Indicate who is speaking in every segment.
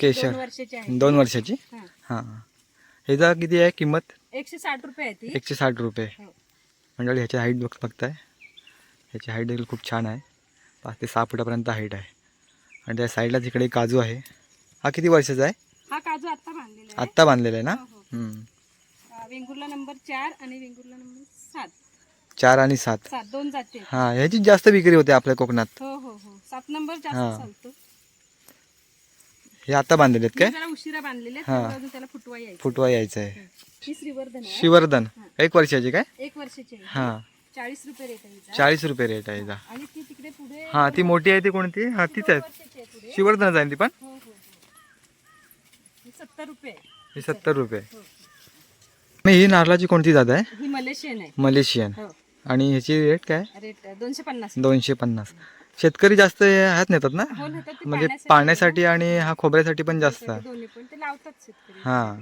Speaker 1: केशर. दोन वर्षाची आहे.
Speaker 2: दोन वर्षाची?
Speaker 1: हा.
Speaker 2: हां. ह्याचा किती आहे किंमत?
Speaker 1: एकशे साठ रुपये आहे ती.
Speaker 2: एकशे साठ रुपये.
Speaker 1: हो.
Speaker 2: मंडळी ह्याची हाईट बघ बघताय. ह्याची हाईट देखील खूप छान आहे. पाच ते सहा फुटापर्यंत हाईट आहे. आणि त्या साईडला तिकडे काजू आहे. हा किती वर्षाचा आहे?
Speaker 1: हा काजू आता बांधलेला आहे.
Speaker 2: आत्ता बांधलेला आहे ना?
Speaker 1: हो, हो.
Speaker 2: हम्म.
Speaker 1: अं, वेंगुर्ला नंबर चार आणि वेंगुर्ला नंबर सात.
Speaker 2: चार आणि सात.
Speaker 1: सात दोन जाते.
Speaker 2: हां ह्याची जास्त विक्री होते आपल्या कोकणात.
Speaker 1: हो हो हो. सात नंबर
Speaker 2: हा.
Speaker 1: जास्त चालतो.
Speaker 2: हे आता बांधलेले आहेत काय
Speaker 1: जरा उशिरा बांधलेले
Speaker 2: हा.
Speaker 1: त्यामुळे अजून त्याला फुटवा यायचा.
Speaker 2: फुटवा यायचं आहे
Speaker 1: ही श्रीवर्धन आहे.
Speaker 2: शिवर्धन एक वर्षाची काय?
Speaker 1: एक वर्षाची आहे.
Speaker 2: हां.
Speaker 1: चाळीस रुपये रेट आहे हिचा.
Speaker 2: चाळीस रुपये रेट आहे याचा
Speaker 1: आणि ती तिकडे पुढे
Speaker 2: हां ती मोठी आहे ती कोणती? हां तीच आहे.
Speaker 1: वर्षाची आहे पुढे.
Speaker 2: शिवर्धनच आहे ती पण?
Speaker 1: हो हो हो. ही सत्तर रुपये आहे.
Speaker 2: ही सत्तर रुपये.
Speaker 1: हो.
Speaker 2: मग ही नारळाची कोणती जात आहे?
Speaker 1: ही मलेशियन आहे.
Speaker 2: मलेशियन.
Speaker 1: हो.
Speaker 2: आणि ह्याची रेट काय?
Speaker 1: रेट दोनशे पन्नास.
Speaker 2: दोनशे पन्नास. शेतकरी जास्त हे ह्यात नेतात ना?
Speaker 1: हो ते
Speaker 2: म्हणजे
Speaker 1: पाण्यासाठी
Speaker 2: पाण्यासाठी आणि हा खोबऱ्यासाठी पण जास्त आहे.
Speaker 1: दोन्ही पण ते लावतात शेतकरी.
Speaker 2: हां.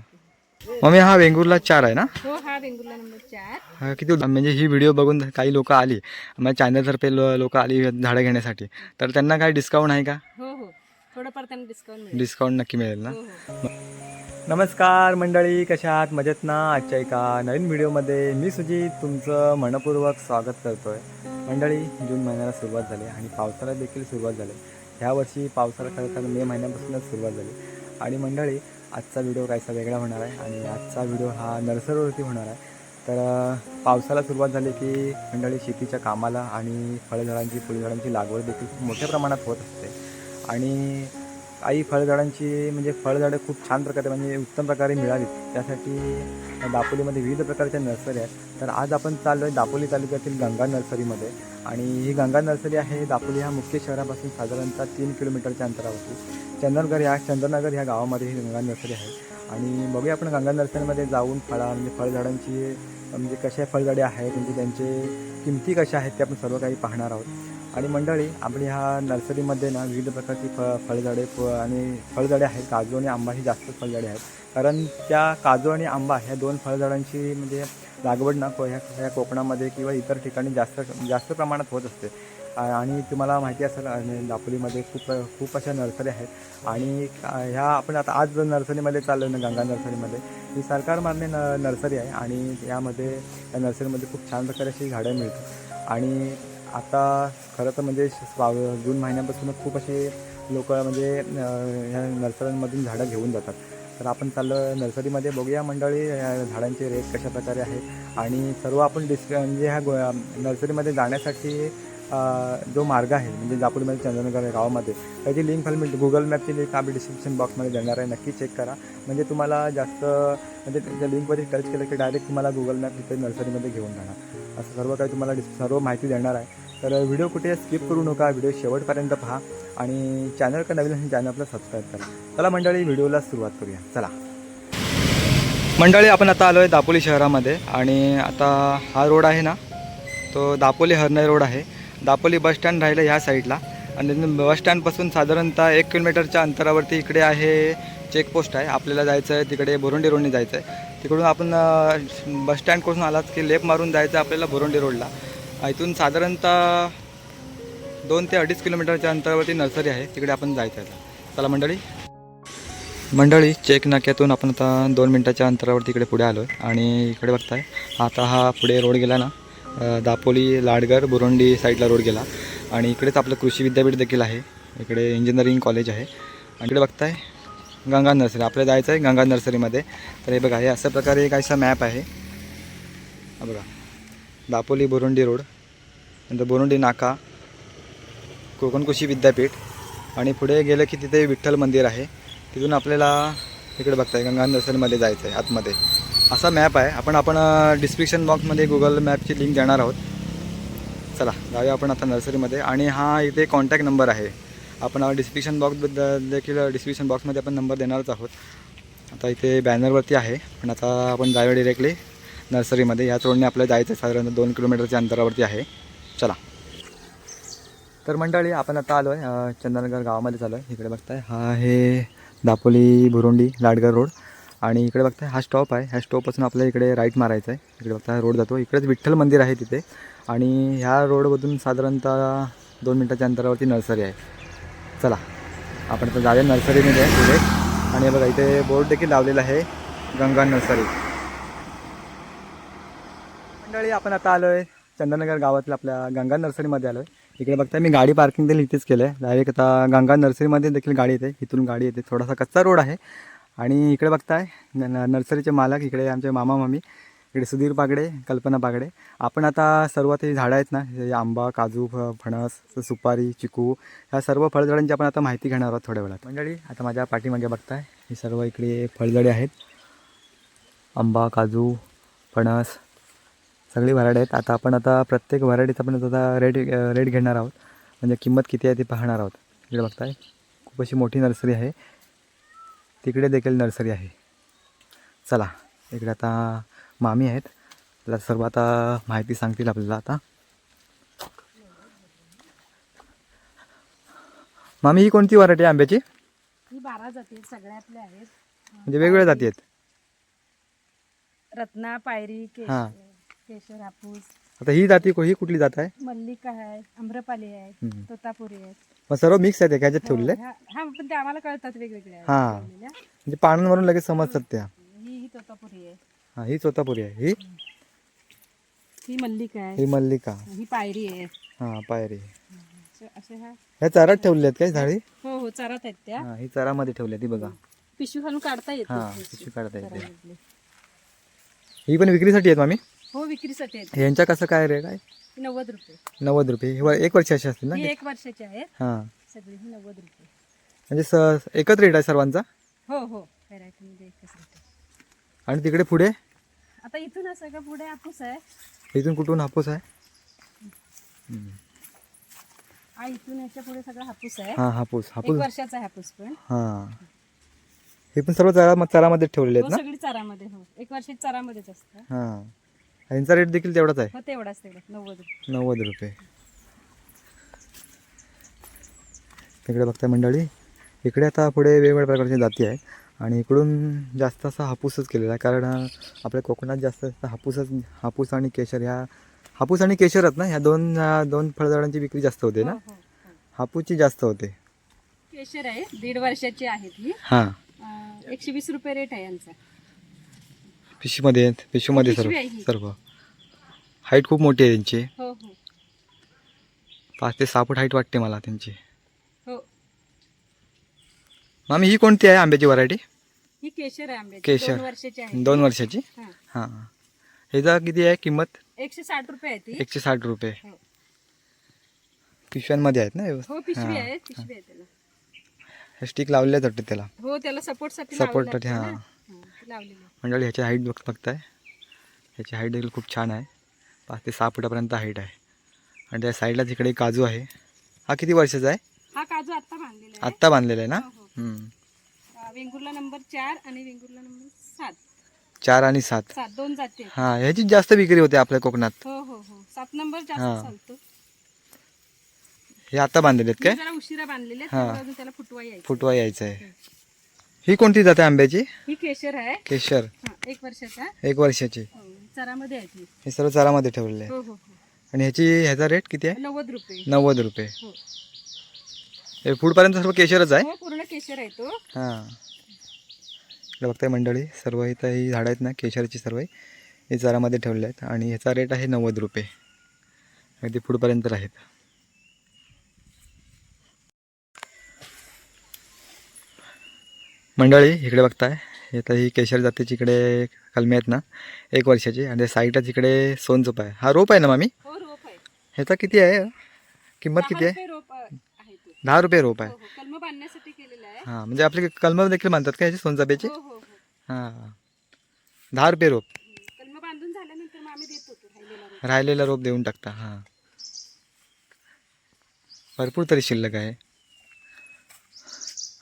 Speaker 2: मम्मी हा वेंगुर्ला चार आहे ना?
Speaker 1: हो हा वेंगुर्ला नंबर चार.
Speaker 2: हा, किती म्हणजे ही व्हिडिओ बघून काही लोक आली. माझ्या चॅनलतर्फे लोक आली झाडं घेण्यासाठी. तर त्यांना काय डिस्काउंट आहे का?
Speaker 1: हो हो. थोडंफार त्यांना डिस्काउंट मिळेल.
Speaker 2: डिस्काउंट नक्की मिळेल ना?
Speaker 1: हो हो.
Speaker 2: नमस्कार मंडळी कशा आहात? मजेत ना? आजच्या एका नवीन व्हिडिओमध्ये मी सुजित तुमचं मनपूर्वक स्वागत करतो आहे मंडळी जून महिन्याला सुरुवात झाली आणि पावसाला देखील सुरुवात झाली. ह्या वर्षी पावसाला खरं तर मे महिन्यापासूनच सुरुवात झाली. आणि मंडळी आजचा व्हिडिओ काहीसा वेगळा होणार आहे आणि आजचा व्हिडिओ हा नर्सरीवरती होणार आहे. तर पावसाला सुरुवात झाली की मंडळी शेतीच्या कामाला आणि फळझाडांची फुलझाडांची लागवड देखील खूप मोठ्या प्रमाणात होत असते. आणि काही फळझाडांची म्हणजे फळझाडं खूप छान प्रकारे म्हणजे उत्तम प्रकारे मिळाली त्यासाठी दापोलीमध्ये विविध प्रकारच्या नर्सरी आहेत. तर आज आपण चाललो आहे दापोली तालुक्यातील गंगा नर्सरीमध्ये. आणि ही गंगा नर्सरी आहे. दापोली ह्या मुख्य शहरापासून साधारणतः तीन किलोमीटरच्या अंतरावरती. चंदनगर ह्या चंदनगर ह्या गावामध्ये ही गंगा नर्सरी आहे. आणि बघूया आपण गंगा नर्सरीमध्ये जाऊन फळा म्हणजे फळझाडांची म्हणजे कशा फळझाडे आहेत म्हणजे त्यांचे किमती कशा आहेत ते आपण सर्व काही पाहणार आहोत. आणि मंडळी आपली ह्या नर्सरीमध्ये ना विविध प्रकारची फ फळझाडे फ आणि फळझाडे आहेत. काजू आणि आंबा ही जास्त फळझाडे आहेत. कारण त्या काजू आणि आंबा ह्या दोन फळझाडांची म्हणजे लागवड ना को ह्या ह्या कोकणामध्ये किंवा इतर ठिकाणी जास्त जास्त प्रमाणात होत असते. आणि तुम्हाला माहिती असेल आणि दापोलीमध्ये खूप खूप अशा नर्सरी आहेत. आणि ह्या आपण आता आज जर नर्सरीमध्ये चाललो ना गंगा नर्सरीमध्ये ही सरकार मान्य न नर्सरी आहे. आणि यामध्ये या नर्सरीमध्ये खूप छान प्रकारे अशी झाडं मिळतात. आणि आता खरं तर म्हणजे स्वा- जून महिन्यापासून खूप असे लोक म्हणजे ह्या नर्सरीमधून झाडं घेऊन जातात. तर आपण चाललं नर्सरीमध्ये बघूया मंडळी झाडांचे रेट कशा प्रकारे आहे आणि सर्व आपण डिस्क म्हणजे ह्या गो नर्सरीमध्ये जाण्यासाठी जो मार्ग आहे म्हणजे दापोलीमध्ये चंद्रनगर या गावामध्ये त्याची लिंक खाली मिळते. गुगल मॅपची लिंक आम्ही डिस्क्रिप्शन बॉक्समध्ये देणार आहे. नक्की चेक करा. म्हणजे तुम्हाला जास्त म्हणजे त्या लिंकवरती टच केलं की डायरेक्ट तुम्हाला गुगल मॅप तिथे नर्सरीमध्ये घेऊन जाणार. असं सर्व काही तुम्हाला डिस सर्व माहिती देणार आहे. तर व्हिडिओ कुठे स्किप करू नका. व्हिडिओ शेवटपर्यंत पहा. आणि चॅनल का नवीन असेल चॅनल आपलं सबस्क्राईब करा. चला मंडळी व्हिडिओला सुरुवात करूया. चला. मंडळी आपण आता आलो आहे दापोली शहरामध्ये. आणि आता हा रोड आहे ना तो दापोली हरणे रोड आहे. दापोली बस स्टँड राहिलं ह्या साईडला. आणि बस स्टँडपासून साधारणतः एक किलोमीटरच्या अंतरावरती इकडे आहे चेकपोस्ट आहे. आपल्याला जायचं आहे तिकडे बोरोंडी रोडने जायचं आहे. तिकडून आपण बस स्टँडपासून आलात की लेप मारून जायचं आहे आपल्याला बोरोंडी रोडला. इथून साधारणतः दोन ते अडीच किलोमीटरच्या अंतरावरती नर्सरी आहे. तिकडे आपण जायचं आहे. चला मंडळी. मंडळी चेक नाक्यातून आपण आता दोन मिनटाच्या अंतरावरती इकडे पुढे आलो आहे आणि इकडे बघताय आता हा पुढे रोड गेला ना दापोली लाडगर बुरोंडी साईडला रोड गेला. आणि इकडेच आपलं कृषी विद्यापीठ देखील आहे. इकडे इंजिनिअरिंग कॉलेज आहे. आणि इकडे बघताय गंगा नर्सरी. आपल्याला जायचं आहे गंगा नर्सरीमध्ये. तर हे बघा हे अशा प्रकारे एक असा मॅप आहे. बघा. दापोली बोरोंडी रोड. नंतर बोरोंडी नाका. कोकण कृषी विद्यापीठ. आणि पुढे गेलं की तिथे विठ्ठल मंदिर आहे. तिथून आपल्याला इकडे बघताय गंगा नर्सरीमध्ये जायचं आहे आतमध्ये. असा मॅप आहे. आपण आपण डिस्क्रिप्शन बॉक्समध्ये गुगल मॅपची लिंक देणार आहोत. चला जाऊया आपण आता नर्सरीमध्ये आणि हा इथे कॉन्टॅक्ट नंबर आहे. आपण डिस्क्रिप्शन बॉक्सबद्दल देखील डिस्क्रिप्शन बॉक्समध्ये आपण नंबर देणारच आहोत. आता इथे बॅनरवरती आहे. पण आता आपण जाऊया डिरेक्टली नर्सरीमध्ये याच रोडने आपल्याला जायचं आहे साधारणतः दोन किलोमीटरच्या अंतरावरती आहे. चला. तर मंडळी आपण आता आलो आहे चंदनगर गावामध्ये चालू आहे इकडे बघताय. हा आहे दापोली भुरुंडी लाडगर रोड आणि इकडे बघताय हा स्टॉप आहे. ह्या स्टॉपपासून आपल्याला इकडे राईट मारायचा आहे. इकडे बघता हा रोड जातो. इकडेच विठ्ठल मंदिर आहे तिथे. आणि ह्या रोडमधून साधारणतः दोन मिनटाच्या अंतरावरती नर्सरी आहे. चला आपण आता जाऊया नर्सरीमध्ये पुढे. आणि बघा इथे बोर्ड देखील लावलेला आहे. गंगा नर्सरी. मंडळी आपण आता आलो आहे चंद्रनगर गावातल्या आपल्या गंगा नर्सरीमध्ये आलो आहे इकडे बघताय मी गाडी पार्किंग देखील इथेच केलं आहे डायरेक्ट आता गंगा नर्सरीमध्ये देखील गाडी येते. इथून गाडी येते. थोडासा कच्चा रोड आहे. आणि इकडे बघताय न- नर्सरीचे मालक इकडे आमचे मामा मामी इकडे सुधीर बागडे कल्पना बागडे आपण आता सर्वात हे झाडं आहेत ना हे आंबा काजू फ फणस सुपारी चिकू ह्या सर्व फळझाडांची आपण आता माहिती घेणार आहोत थोड्या वेळात. मंडळी आता माझ्या पाठीमागे बघताय ही सर्व इकडे फळझाडे आहेत. आंबा काजू फणस सगळी व्हरायटी आहेत. आता आपण आता प्रत्येक व्हरायटीचा आपण आता रेट रेट घेणार आहोत. म्हणजे किंमत किती आहे ती पाहणार आहोत. इकडे बघताय खूप अशी मोठी नर्सरी आहे. तिकडे देखील नर्सरी आहे. चला इकडे आता मामी आहेत. त्याला सर्व आता माहिती सांगतील आपल्याला आता. मामी ही कोणती व्हरायटी आहे आंब्याची?
Speaker 1: ही बारा जाती सगळ्यातल्या आहेत.
Speaker 2: म्हणजे वेगवेगळ्या जाती आहेत.
Speaker 1: रत्ना पायरी
Speaker 2: हा.
Speaker 1: केशर हापूस.
Speaker 2: आता ही जाती को- ही कुठली जात आहे?
Speaker 1: मल्लिका आहे आम्रपाली आहे
Speaker 2: हम्म.
Speaker 1: तोतापुरी आहे.
Speaker 2: मग सर्व मिक्स आहेत एका ह्याच्यात ठेवलेले?
Speaker 1: हा हा, पण ते आम्हाला कळतात वेगवेगळे आहेत
Speaker 2: हा.
Speaker 1: ठेवलेल्या.
Speaker 2: म्हणजे पानांवरून लगेच समजतात त्या.
Speaker 1: ही ही तोतापुरी आहे.
Speaker 2: हां ही चोतापुरी आहे. ही?
Speaker 1: ही मल्लिका आहे.
Speaker 2: ही मल्लिका.
Speaker 1: ही पायरी आहे.
Speaker 2: हां पायरी.
Speaker 1: असे- असे हा
Speaker 2: ह्या चारात ठेवले आहेत काय झाडी?
Speaker 1: हो हो चारात आहेत त्या.
Speaker 2: हां ही चारामध्ये ठेवली आहे ती बघा.
Speaker 1: पिशवी घालून काढता येते.
Speaker 2: हां पिशवी काढता येते. ही पण विक्रीसाठी आहेत मामी?
Speaker 1: हो विक्रीसाठी आहेत.
Speaker 2: यांच्या कसं काय रे काय
Speaker 1: ही नव्वद रुपये.
Speaker 2: नव्वद रुपये. ही व- एक वर्षाची असतील ना
Speaker 1: ही एक वर्षाची आहेत.
Speaker 2: हां.
Speaker 1: सगळी ही नव्वद रुपये.
Speaker 2: म्हणजे स एकच रेट आहे सर्वांचा?
Speaker 1: हो हो. व्हरायटीमध्ये एकच रेट आहे.
Speaker 2: आणि तिकडे पुढे?
Speaker 1: आता इथून हा सगळं पुढे हापूस आहे?
Speaker 2: इथून कुठून हापूस आहे.
Speaker 1: हा इथून याच्यापुढे सगळं हापूस आहे.
Speaker 2: हां हापूस.
Speaker 1: एक
Speaker 2: हापूस.
Speaker 1: वर्षाचा आहे हापूस पण.
Speaker 2: हां. हे पण सर्व चारा चारामध्ये ठेवलेले
Speaker 1: हो
Speaker 2: आहेत ना?
Speaker 1: सगळी चारामध्ये हो. एक वर्षाची चारामध्येच असतं.
Speaker 2: हां. यांचा रेट देखील तेवढाच आहे?
Speaker 1: हो तेवढाच तेवढा नव्वद रुपये.
Speaker 2: नव्वद रुपये. तिकडे बघताय मंडळी इकडे आता पुढे वेगवेगळ्या प्रकारच्या जाती आहेत आणि इकडून जास्त असा हापूसच केलेला आहे. कारण आपल्या कोकणात जास्त असं हापूसच हापूस आणि केशर ह्या हापूस आणि केशरच ना? ह्या दोन दोन फळझाडांची विक्री जास्त होते ना?
Speaker 1: हो, हो, हो.
Speaker 2: हापूसची जास्त होते.
Speaker 1: केशर आहे दीड वर्षाची आहेत ही.
Speaker 2: हां
Speaker 1: एकशे वीस रुपये रेट आहे यांचा.
Speaker 2: पिशवीमध्ये आहेत पिशवीमध्ये सर्व
Speaker 1: पिशवी आहे.
Speaker 2: सर्व हाईट खूप मोठी आहे त्यांची
Speaker 1: हो हो
Speaker 2: पाच ते सहा फूट हाईट वाटते मला त्यांची
Speaker 1: हो
Speaker 2: मामी ही कोणती आहे आंब्याची व्हरायटी
Speaker 1: ही केशर आहे आंब्याची
Speaker 2: केशर.
Speaker 1: दोन वर्षाची आहे
Speaker 2: दोन वर्षाची
Speaker 1: हा.
Speaker 2: हां ह्याचा किती आहे किंमत
Speaker 1: एकशे साठ रुपये आहे ती
Speaker 2: एकशे साठ रुपये
Speaker 1: हो.
Speaker 2: पिशव्यांमध्ये आहेत ना हे?
Speaker 1: पिशवी. आहे पिशवी आहे त्याला
Speaker 2: हे स्टिक आहेत वाटतं त्याला
Speaker 1: हो त्याला
Speaker 2: सपोर्टसाठी
Speaker 1: आहे
Speaker 2: हा.
Speaker 1: ना.
Speaker 2: मंडळी ह्याची हाईट बघ बघताय. ह्याची हाईट देखील खूप छान आहे. पाच ते सहा फुटापर्यंत हाईट आहे. आणि त्या साईडला तिकडे काजू आहे. हा किती वर्षाचा आहे?
Speaker 1: हा काजू आता बांधलेला
Speaker 2: आत्ता बांधलेला आहे ना?
Speaker 1: हो, हो. वेंगुर्ला नंबर चार आणि वेंगुर्ला नंबर सात.
Speaker 2: चार आणि सात.
Speaker 1: सात दोन जाती.
Speaker 2: हां ह्याची जास्त विक्री होते आपल्या कोकणात.
Speaker 1: हो हो हो. सात नंबर जास्त
Speaker 2: हा.
Speaker 1: चालतो.
Speaker 2: हे आता बांधलेले आहेत काय?
Speaker 1: जरा उशिरा बांधलेले
Speaker 2: हा.
Speaker 1: त्याला फुटवा यायचं
Speaker 2: फुटवा यायचं आहे. ही कोणती जाते आंब्याची?
Speaker 1: ही केशर आहे.
Speaker 2: केशर.
Speaker 1: हा एक वर्षाचा.
Speaker 2: एक वर्षाची.
Speaker 1: हो, चरामध्ये आहे ती.
Speaker 2: हे सर्व चारामध्ये ठेवलेले आहे.
Speaker 1: हो हो हो.
Speaker 2: आणि ह्याची ह्याचा रेट किती आहे?
Speaker 1: नव्वद रुपये.
Speaker 2: नव्वद रुपये.
Speaker 1: हो.
Speaker 2: हे पुढपर्यंत सर्व केशरच आहे?
Speaker 1: हो पूर्ण केशर आहे तो.
Speaker 2: हां. इकडे बघताय मंडळी सर्व इथं ही झाडं आहेत ना केशरची सर्व हे. चारामध्ये ठेवले आहेत. आणि ह्याचा रेट आहे नव्वद रुपये. अगदी पुढपर्यंत आहेत मंडळी इकडे बघताय. इथं ही केशर जातीची इकडे कलमी आहेत ना. एक वर्षाची. आणि साईडलाच इकडे सोनचोप आहे. हा रोप आहे ना मामी?
Speaker 1: हो
Speaker 2: ह्याचा किती आहे? किंमत किती आहे? दहा रुपये रोप
Speaker 1: हो
Speaker 2: आहे
Speaker 1: हो आहे.
Speaker 2: हां म्हणजे आपले कलम देखील म्हणतात का ह्याचे सोनचाफ्याचे
Speaker 1: हो हो हो.
Speaker 2: हां. दहा रुपये रोप.
Speaker 1: राहिलेला रोप
Speaker 2: देऊन टाकता. हां. भरपूर तरी शिल्लक आहे.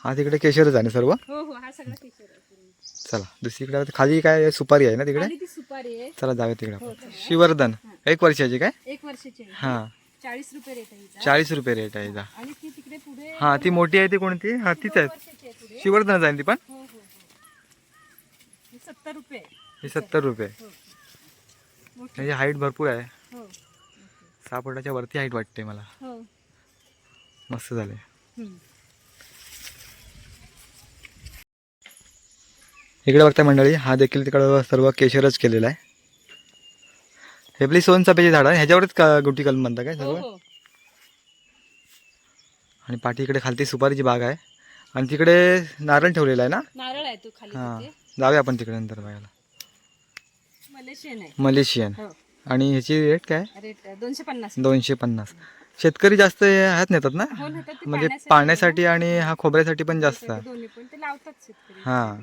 Speaker 2: हा तिकडे केशरच आहे ना सर्व?
Speaker 1: हो हो हा सगळा केशर आहे पूर्ण.
Speaker 2: चला दुसरीकडे आता खाली काय सुपारी आहे ना तिकडे?
Speaker 1: आणि ती सुपारी आहे.
Speaker 2: चला जाऊया तिकडे
Speaker 1: हो,
Speaker 2: आपण. एक वर्षाची काय?
Speaker 1: एक वर्षाची आहे.
Speaker 2: हां.
Speaker 1: चाळीस रुपये रेट आहे हिचा.
Speaker 2: चाळीस रुपये रेट आहे
Speaker 1: आणि ती तिकडे पुढे
Speaker 2: हां ती मोठी आहे ती कोणती? हां तीच आहे.
Speaker 1: वर्षाची आहे पुढे.
Speaker 2: शिवर्धनच आहे ना ती पण?
Speaker 1: हो हो हो. ही सत्तर रुपये
Speaker 2: ही सत्तर रुपये
Speaker 1: हो. मोठी.
Speaker 2: म्हणजे हाईट भरपूर आहे.
Speaker 1: हो.
Speaker 2: सहा फुटाच्या वरती हाईट वाटते मला.
Speaker 1: हो.
Speaker 2: मस्त झाले
Speaker 1: हम्म.
Speaker 2: इकडे बघता मंडळी हा देखील तिकडं सर्व केशरच केलेला आहे. हे आपली सोनचाफ्याची झाडं आहे. ह्याच्यावरच का गुटी कलम म्हणता काय
Speaker 1: हो
Speaker 2: सर्व?
Speaker 1: हो
Speaker 2: आणि पाठी इकडे खालती सुपारीची बाग आहे. आणि तिकडे नारळ ठेवलेला आहे ना?
Speaker 1: नारळ आहे तो खाली
Speaker 2: हां. जाऊया आपण तिकडे नंतर बघायला.
Speaker 1: मलेशियन आहे.
Speaker 2: मलेशियन.
Speaker 1: हो.
Speaker 2: आणि ह्याची रेट काय?
Speaker 1: रेट दोनशे पन्नास.
Speaker 2: दोनशे पन्नास. शेतकरी जास्त ह्यात नेतात ना?
Speaker 1: हो ते
Speaker 2: म्हणजे
Speaker 1: पाण्यासाठी.
Speaker 2: पाण्यासाठी आणि हा खोबऱ्यासाठी पण जास्त. आहे
Speaker 1: दोन्ही पण. ते लावतात शेतकरी.
Speaker 2: हां.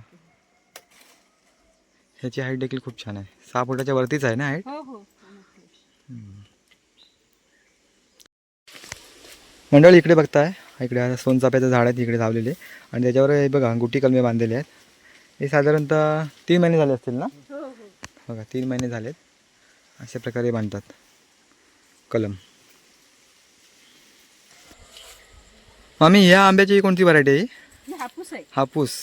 Speaker 2: ह्याची हाईट देखील खूप छान आहे. सहा फुटाच्या वरतीच आहे ना हाईट
Speaker 1: हो हो.
Speaker 2: मंडळी इकडे बघताय. इकडे आता सोनचाफ्याचं झाड आहे इकडे लावलेले आणि त्याच्यावर हे बघा गुटी कलमे बांधलेले आहेत. हे साधारणतः तीन महिने झाले असतील ना?
Speaker 1: हो
Speaker 2: बघा तीन महिने झालेत. अशा प्रकारे बांधतात कलम. मामी ह्या आंब्याची कोणती व्हरायटी आहे?
Speaker 1: हापूस आहे.
Speaker 2: हापूस.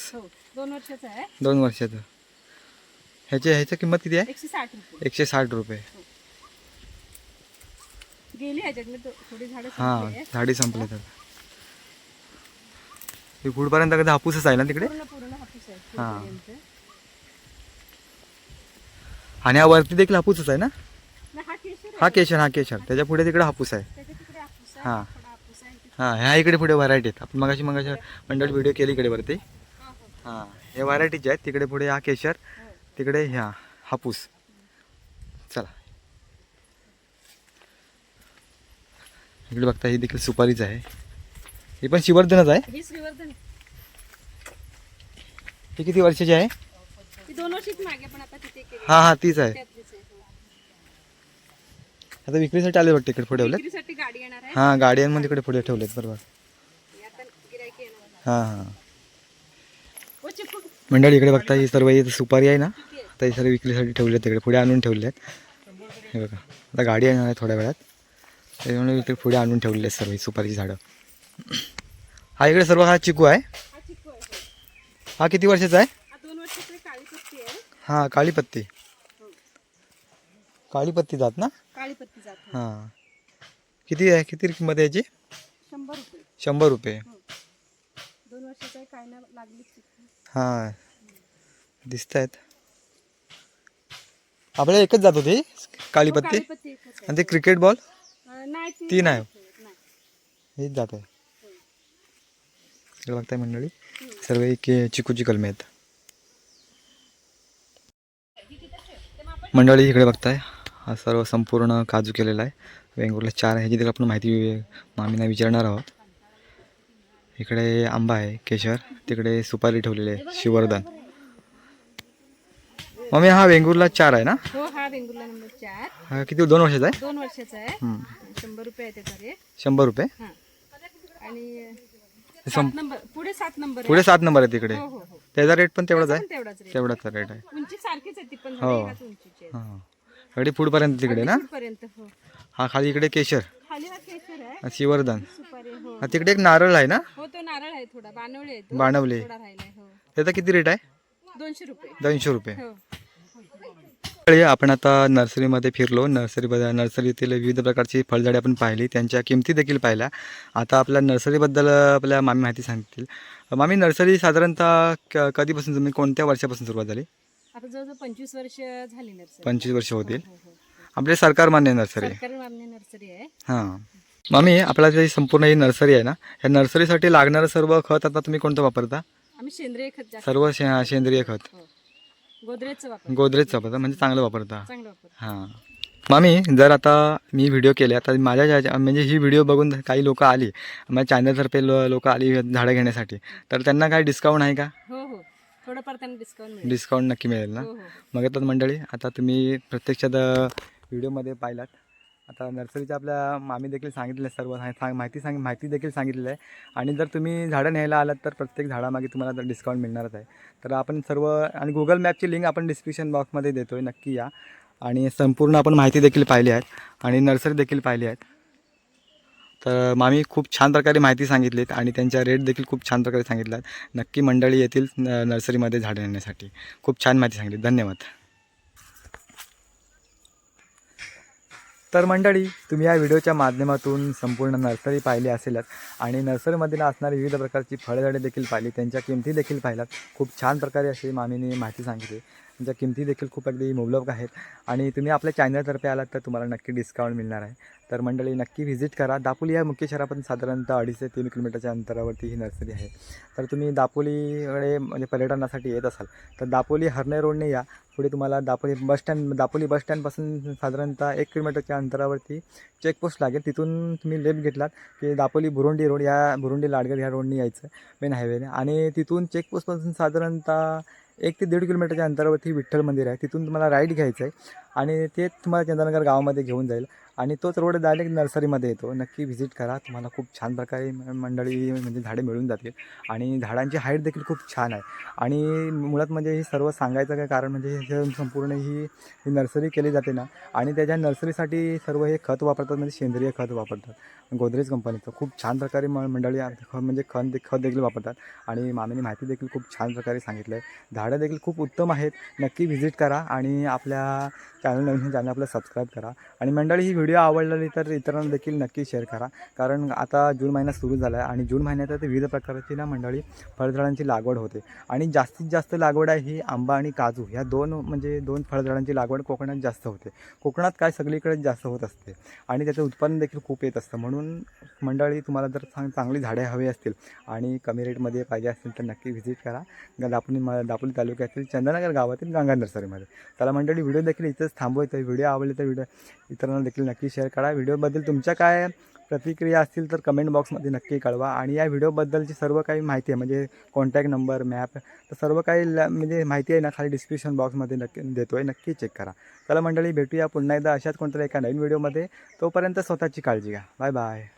Speaker 1: दोन वर्षाचा आहे.
Speaker 2: दोन वर्षाचं. ह्याची ह्याची किंमत किती आहे?
Speaker 1: एकशे साठ रुपये.
Speaker 2: एकशे साठ रुपये.
Speaker 1: गेली ह्याच्यातली तो- थोडी झाडं
Speaker 2: हां
Speaker 1: संपली आहे.
Speaker 2: झाडी संपले तर हे पुढपर्यंत कधी हापूसच आहे ना तिकडे?
Speaker 1: पूर्ण पूर्ण हापूस आहे.
Speaker 2: हां. आणि हा वरती देखील हापूसच आहे ना?
Speaker 1: हा केशर आहे.
Speaker 2: हा केशर हा केशर. त्याच्या पुढे तिकडे हापूस आहे.
Speaker 1: त्याच्या तिकडे हापूस आहे.
Speaker 2: हां.
Speaker 1: थोडा हापूस आहे. इथे.
Speaker 2: हां ह्या इकडे पुढे व्हरायटी आहेत. आपण मगाशी मगाशी मंडळ व्हिडिओ केली इकडे वरती.
Speaker 1: हो, हो.
Speaker 2: हां. हे व्हरायटीचे आहेत तिकडे पुढे हा केशर.
Speaker 1: हो.
Speaker 2: तिकडे ह्या हापूस. चला. इकडे बघता ही देखील सुपारीच आहे. ही पण शिवर्धनच आहे?
Speaker 1: ही.
Speaker 2: ही किती वर्षाची आहे? हां हां तीच आहे.
Speaker 1: हो.
Speaker 2: आता विक्रीसाठी आले वाटते इकडे पुढे ठेवलेत?
Speaker 1: आहे.
Speaker 2: हां गाड्यांमध्ये इकडे पुढे ठेवलेत बरोबर. हां हां.
Speaker 1: चिपू
Speaker 2: मंडळी इकडे बघता ही सर्व ही सुपारी आहे ना? तर ही सर्व विक्रीसाठी ठेवले आहेत तिकडे पुढे आणून ठेवले आहेत. हे बघा आता गाडी येणार आहे थोड्या वेळात. त्याच्यामुळे इकडे पुढे आणून ठेवलेले आहेत सर्व ही सुपारीची झाडं. हा इकडे सर्व हा चिकू आहे?
Speaker 1: हा
Speaker 2: किती वर्षाचा आहे?
Speaker 1: हा काळी पत्ती.
Speaker 2: हां काळी पत्ती जात ना?
Speaker 1: हो.
Speaker 2: किती आहे? किती किंमत आहे याची?
Speaker 1: शंभर रुपये. हां.
Speaker 2: दिसत आहेत आपल्याला एकच जात होती? काळी
Speaker 1: हो,
Speaker 2: पत्ती? आणि ते क्रिकेट बॉल तीन आहे. हेच जात आहे. इकडे बघताय मंडळी. सर्व एक चिकूची कलमे आहेत. मंडळी इकडे बघताय. हा सर्व संपूर्ण काजू केलेला आहे. वेंगुर्ला चार आहे. देखील आपण माहिती मामींना विचारणार आहोत. इकडे आंबा आहे केशर. तिकडे सुपारी ठेवलेली आहे शिवर्धन मम्मी हा वेंगुर्ला चार आहे ना?
Speaker 1: हो हा वेंगुर्ला नंबर चार.
Speaker 2: हा किती दोन वर्षाचा आहे?
Speaker 1: दोन वर्षाचा आहे. शंभर रुपये आहे त्याचा रेट
Speaker 2: शंभर रुपये?
Speaker 1: हा. आणि
Speaker 2: सं-
Speaker 1: सात नंबर पुढे सात नंबर आहे.
Speaker 2: पुढे सात नंबर आहे तिकडे.
Speaker 1: हो हो हो.
Speaker 2: त्याचा रेट पण तेवढाच आहे?
Speaker 1: तेवढाच रेट
Speaker 2: तेवढाच रेट आहे.
Speaker 1: उंची सारखीच आहे ती पण
Speaker 2: हो.
Speaker 1: एकाच उंचीची आहे?
Speaker 2: हां. अगदी पुढपर्यंत तिकडे ना?
Speaker 1: पर्यंत हो.
Speaker 2: हा खाली इकडे केशर.
Speaker 1: खाली हा केशर आहे.
Speaker 2: शिवर्धन
Speaker 1: सुपारी हो.
Speaker 2: हा तिकडे एक नारळ आहे ना?
Speaker 1: हो तो नारळ आहे थोडा. बाणवळे आहे तो.
Speaker 2: बाणवले
Speaker 1: थोडा राहिलाय हो.
Speaker 2: त्याचा किती रेट आहे?
Speaker 1: दोनशे रुपये.
Speaker 2: दोनशे रुपये.
Speaker 1: हो.
Speaker 2: आपण आता नर्सरीमध्ये फिरलो. नर्सरी नर्सरीतील विविध प्रकारची फळझाडे आपण पाहिली. त्यांच्या किमती देखील पाहिल्या. आता आपल्या नर्सरीबद्दल आपल्या मामी माहिती सांगतील. मामी नर्सरी साधारणतः क कधीपासून तुम्ही कोणत्या वर्षापासून सुरुवात झाली?
Speaker 1: आता जवळजवळ पंचवीस वर्ष झाली नर्सरी.
Speaker 2: पंचवीस वर्ष होतील.
Speaker 1: हो हो
Speaker 2: आपले सरकार मान्य नर्सरी. आहे.
Speaker 1: सरकारी मान्य नर्सरी आहे.
Speaker 2: हां. मामी आपल्या जी संपूर्ण ही नर्सरी आहे ना या नर्सरीसाठी लागणारं सर्व खत आता तुम्ही कोणतं वापरता?
Speaker 1: आम्ही सेंद्रिय खत जास्त
Speaker 2: सर्व शे सेंद्रिय खत.
Speaker 1: हो. गोदरेजचं वापर
Speaker 2: गोदरेजचं वापरता म्हणजे चांगलं वापरता.
Speaker 1: चांगलं वापर
Speaker 2: हां. मामी जर आता मी व्हिडिओ केले आता माझ्या ज्या म्हणजे ही व्हिडिओ बघून काही लोक आली माझ्या चॅनलतर्फे लोक आली झाडं घेण्यासाठी तर त्यांना काय डिस्काउंट आहे का?
Speaker 1: हो हो. थोडंफार त्यांना डिस्काउंट मिळेल.
Speaker 2: डिस्काउंट नक्की मिळेल ना?
Speaker 1: हो हो.
Speaker 2: मग येतात मंडळी आता तुम्ही प्रत्यक्षात व्हिडिओमध्ये पाहिलात. आता नर्सरीच्या आपल्या मामी देखील सांगितलं आहे सर्व सांग माहिती सांग माहिती देखील सांगितलेलं आहे. आणि जर तुम्ही झाडं न्यायला आलात तर प्रत्येक झाडामागे तुम्हाला डिस्काउंट मिळणारच आहे. तर आपण सर्व आणि गुगल मॅपची लिंक आपण डिस्क्रिप्शन बॉक्समध्ये देतो आहे नक्की या. आणि संपूर्ण आपण माहिती देखील पाहिली आहेत आणि नर्सरी देखील पाहिली आहेत. तर मामी खूप छान प्रकारे माहिती सांगितलीत आणि त्यांच्या रेट देखील खूप छान प्रकारे सांगितल्यात. नक्की मंडळी येतील न- नर्सरीमध्ये झाडं नेण्यासाठी. खूप छान माहिती सांगितली धन्यवाद. तर मंडळी तुम्ही या व्हिडिओच्या माध्यमातून संपूर्ण नर्सरी पाहिली असेलच आणि नर्सरीमध्ये असणारी विविध प्रकारची फळझाडे देखील पाहिली त्यांच्या किमती देखील पाहिल्यात. खूप छान प्रकारे अशी मामीने माहिती सांगितली. त्यांच्या किमती देखील खूप अगदी मुबलक आहेत. आणि तुम्ही आपल्या चॅनलतर्फे आलात तर तुम्हाला नक्की डिस्काउंट मिळणार आहे. तर मंडळी नक्की व्हिजिट करा. दापोली या मुख्य शहरापासून साधारणतः अडीच ते तीन किलोमीटरच्या अंतरावरती ही नर्सरी आहे. तर तुम्ही दापोलीकडे म्हणजे पर्यटनासाठी येत असाल तर दापोली हरणे रोडने या. पुढे तुम्हाला Dapoli bus stand Dapoli bus स्टँडपासून साधारणतः एक किलोमीटरच्या अंतरावरती चेकपोस्ट लागेल. तिथून तुम्ही लेफ्ट घेतलात की दापोली बुरुंडी रोड या बुरुंडी लाडगड ह्या रोडने यायचं मेन हायवेने आणि तिथून चेकपोस्टपासून साधारणतः एक ते दीड किलोमीटरच्या अंतरावरती विठ्ठल मंदिर आहे. तिथून तुम्हाला राईट घ्यायचं आहे आणि ते तुम्हाला चंद्रनगर गावामध्ये घेऊन जाईल. आणि तोच रोड डायरेक्ट नर्सरीमध्ये येतो. नक्की व्हिजिट करा. तुम्हाला खूप छान प्रकारे मंडळी म्हणजे झाडे मिळून जातील. आणि झाडांची हाईट देखील खूप छान आहे. आणि मुळात म्हणजे हे सर्व सांगायचं काय कारण म्हणजे हे संपूर्ण ही नर्सरी केली जाते ना आणि त्याच्या नर्सरीसाठी सर्व हे खत वापरतात म्हणजे सेंद्रिय खत वापरतात गोदरेज कंपनीचं. खूप छान प्रकारे म मंडळी आ- म्हणजे खत खत देखील वापरतात. आणि मामीने माहिती देखील खूप छान प्रकारे सांगितलं आहे. झाडं देखील खूप उत्तम आहेत. नक्की व्हिजिट करा आणि आपल्या चॅनल नवीन चॅनल आपलं सबस्क्राईब करा. आणि मंडळी ही व्हिडिओ आवडलेली तर इतरांना देखील नक्की शेअर करा. कारण आता जून महिना सुरू झाला आहे आणि जून महिन्यात विविध प्रकारची ना मंडळी फळझाडांची लागवड होते. आणि जास्तीत जास्त लागवड आहे ही आंबा आणि काजू. ह्या दोन म्हणजे दोन फळझाडांची लागवड कोकणात जास्त होते. कोकणात काय सगळीकडे जास्त होत असते. आणि त्याचं उत्पन्न देखील खूप येत असतं. म्हणून मंडळी तुम्हाला जर चांग चांगली झाडे हवी असतील आणि कमी रेटमध्ये पाहिजे असतील तर नक्की व्हिजिट करा. दापोली म दापोली तालुक्यातील चंदनगर गावातील गंगा नर्सरीमध्ये त्याला मंडळी व्हिडिओ देखील इथंच थांबवतो व्हिडिओ आवडले तर व्हिडिओ इतरांना देखील नक्की शेअर करा. व्हिडिओबद्दल तुमच्या काय प्रतिक्रिया असतील तर कमेंट बॉक्समध्ये नक्की कळवा. आणि या व्हिडिओबद्दलची सर्व काही माहिती आहे म्हणजे कॉन्टॅक्ट नंबर मॅप तर सर्व काही ल म्हणजे माहिती आहे ना खाली डिस्क्रिप्शन बॉक्समध्ये नक्की देतो आहे नक्की चेक करा. चला मंडळी भेटूया पुन्हा एकदा अशाच कोणत्या एका नवीन व्हिडिओमध्ये. तोपर्यंत स्वतःची काळजी घ्या. Bye bye